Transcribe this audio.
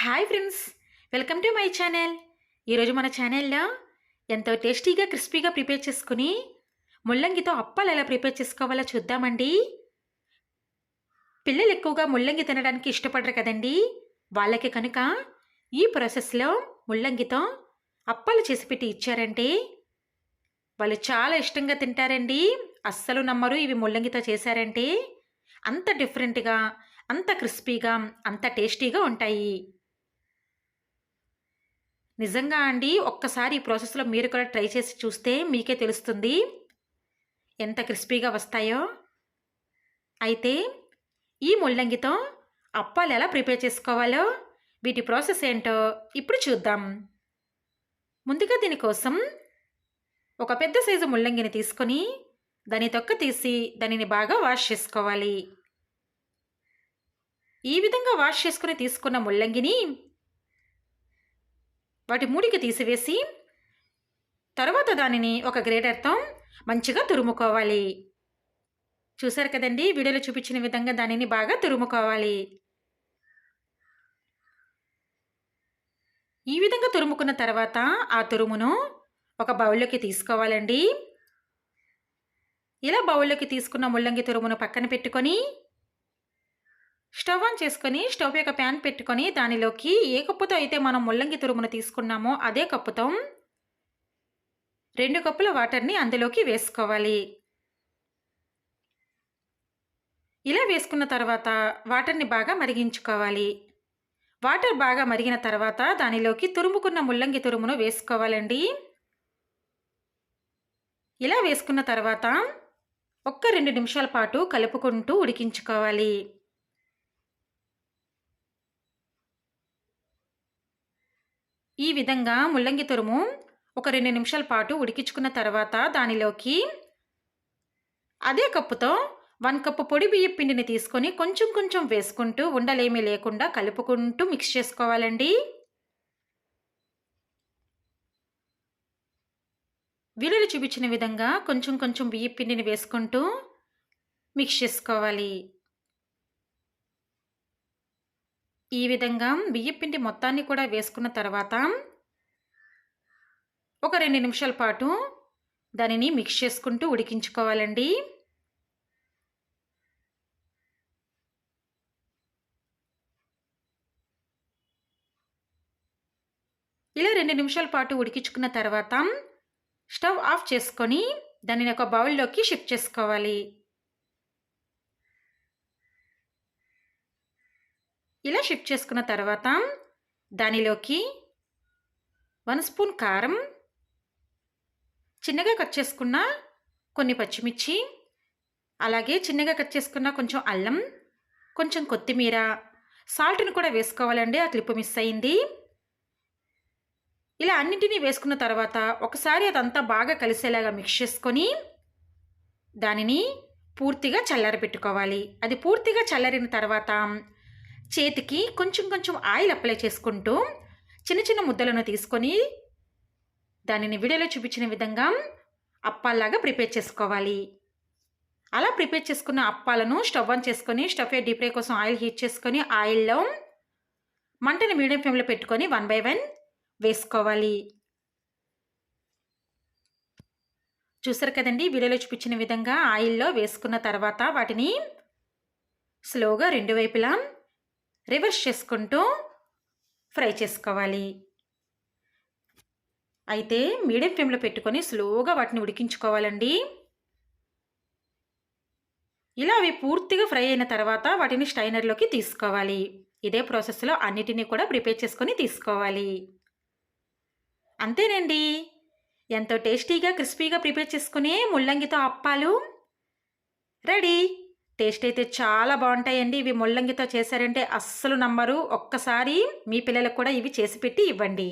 Hi friends welcome to my channel. ఈరోజు మన ఛానల్లో ఎంతో టేస్టీగా క్రిస్పీగా ప్రిపేర్ చేసుకుని ముల్లంగితో అప్పాలు ఎలా ప్రిపేర్ చేసుకోవాలో చూద్దామండి. పిల్లలు ఎక్కువగా ముల్లంగి తినడానికి ఇష్టపడరు కదండి. వాళ్ళకి కనుక ఈ ప్రాసెస్లో ముల్లంగితో అప్పాలు చేసి పెట్టి ఇచ్చారంటే వాళ్ళు చాలా ఇష్టంగా తింటారండి. అస్సలు నమ్మరు ఇవి ముల్లంగితో చేశారంటే. అంత డిఫరెంట్గా అంత క్రిస్పీగా అంత టేస్టీగా ఉంటాయి. నిజంగా అండి ఒక్కసారి ఈ ప్రాసెస్లో మీరు కూడా ట్రై చేసి చూస్తే మీకే తెలుస్తుంది. ఎంత క్రిస్పీగా వస్తాయో. అయితే ఈ ముల్లంగితో అప్పాలు ఎలా ప్రిపేర్ చేసుకోవాలో వీటి ప్రాసెస్ ఏంటో ఇప్పుడు చూద్దాం. ముందుగా దీనికోసం ఒక పెద్ద సైజు ముల్లంగిని తీసుకొని దాని తొక్క తీసి దానిని బాగా వాష్ చేసుకోవాలి. ఈ విధంగా వాష్ చేసుకుని తీసుకున్న ముల్లంగిని వాటి మూడికి తీసివేసి తర్వాత దానిని ఒక గ్రేటర్తో మంచిగా తురుముకోవాలి. చూసారు కదండి? వీడియోలో చూపించిన విధంగా దానిని బాగా తురుముకోవాలి. ఈ విధంగా తురుముకున్న తర్వాత ఆ తురుమును ఒక బౌల్లోకి తీసుకోవాలండి. ఇలా బౌల్లోకి తీసుకున్న ముల్లంగి తురుమును పక్కన పెట్టుకొని స్టవ్ ఆన్ చేసుకొని స్టవ్ యొక్క ప్యాన్ పెట్టుకొని దానిలోకి ఏ కప్పుతో అయితే మనం ముల్లంగి తురుమును తీసుకున్నామో అదే కప్పుతో రెండు కప్పుల వాటర్ని అందులోకి వేసుకోవాలి. ఇలా వేసుకున్న తర్వాత వాటర్ని బాగా మరిగించుకోవాలి. వాటర్ బాగా మరిగిన తర్వాత దానిలోకి తురుముకున్న ముల్లంగి తురుమును వేసుకోవాలండి. ఇలా వేసుకున్న తర్వాత ఒక్క రెండు నిమిషాల పాటు కలుపుకుంటూ ఉడికించుకోవాలి. ఈ విధంగా ముల్లంగి తురుము ఒక రెండు నిమిషాల పాటు ఉడికించుకున్న తర్వాత దానిలోకి అదే కప్పుతో వన్ కప్పు పొడి బియ్య పిండిని తీసుకొని కొంచెం కొంచెం వేసుకుంటూ ఉండలేమీ లేకుండా కలుపుకుంటూ మిక్స్ చేసుకోవాలండి. వీడియోలు చూపించిన విధంగా కొంచెం కొంచెం బియ్య పిండిని వేసుకుంటూ మిక్స్ చేసుకోవాలి. ఈ విధంగా బియ్యపిండి మొత్తాన్ని కూడా వేసుకున్న తర్వాత ఒక రెండు నిమిషాల పాటు దానిని మిక్స్ చేసుకుంటూ ఉడికించుకోవాలండి. ఇలా రెండు నిమిషాల పాటు ఉడికించుకున్న తర్వాత స్టవ్ ఆఫ్ చేసుకొని దానిని ఒక బౌల్లోకి షిఫ్ట్ చేసుకోవాలి. ఇలా షిఫ్ట్ చేసుకున్న తర్వాత దానిలోకి వన్ స్పూన్ కారం చిన్నగా కట్ చేసుకున్న కొన్ని పచ్చిమిర్చి అలాగే చిన్నగా కట్ చేసుకున్న కొంచెం అల్లం కొంచెం కొత్తిమీర సాల్ట్ని కూడా వేసుకోవాలండి ఆ క్లిప్ మిస్ అయింది. ఇలా అన్నింటినీ వేసుకున్న తర్వాత ఒకసారి అదంతా బాగా కలిసేలాగా మిక్స్ చేసుకొని దానిని పూర్తిగా చల్లారబెట్టుకోవాలి. అది పూర్తిగా చల్లారిన తర్వాత చేతికి కొంచెం కొంచెం ఆయిల్ అప్లై చేసుకుంటూ చిన్న చిన్న ముద్దలను తీసుకొని దానిని వీడియోలో చూపించిన విధంగా అప్పాల్లాగా ప్రిపేర్ చేసుకోవాలి. అలా ప్రిపేర్ చేసుకున్న అప్పాలను స్టవ్ ఆన్ చేసుకొని స్టవ్ డీప్ ఫ్రై కోసం ఆయిల్ హీట్ చేసుకొని ఆయిల్లో మంటని మీడియం ఫ్లేమ్లో పెట్టుకొని వన్ బై వన్ వేసుకోవాలి. చూసారు కదండి వీడియోలో చూపించిన విధంగా ఆయిల్లో వేసుకున్న తర్వాత వాటిని స్లోగా రెండు వైపులా రివర్స్ చేసుకుంటూ ఫ్రై చేసుకోవాలి. అయితే మీడియం ఫ్లేమ్లో పెట్టుకొని స్లోగా వాటిని ఉడికించుకోవాలండి. ఇలా అవి పూర్తిగా ఫ్రై అయిన తర్వాత వాటిని స్టైనర్లోకి తీసుకోవాలి. ఇదే ప్రాసెస్లో అన్నిటినీ కూడా ప్రిపేర్ చేసుకొని తీసుకోవాలి. అంతేనండి. ఎంతో టేస్టీగా క్రిస్పీగా ప్రిపేర్ చేసుకునే ముల్లంగితో అప్పాలు రెడీ. టేస్ట్ అయితే చాలా బాగుంటాయండి ఇవి ముల్లంగితో చేశారంటే అస్సలు నమ్మరు. ఒక్కసారి మీ పిల్లలకు కూడా ఇవి చేసి పెట్టి ఇవ్వండి.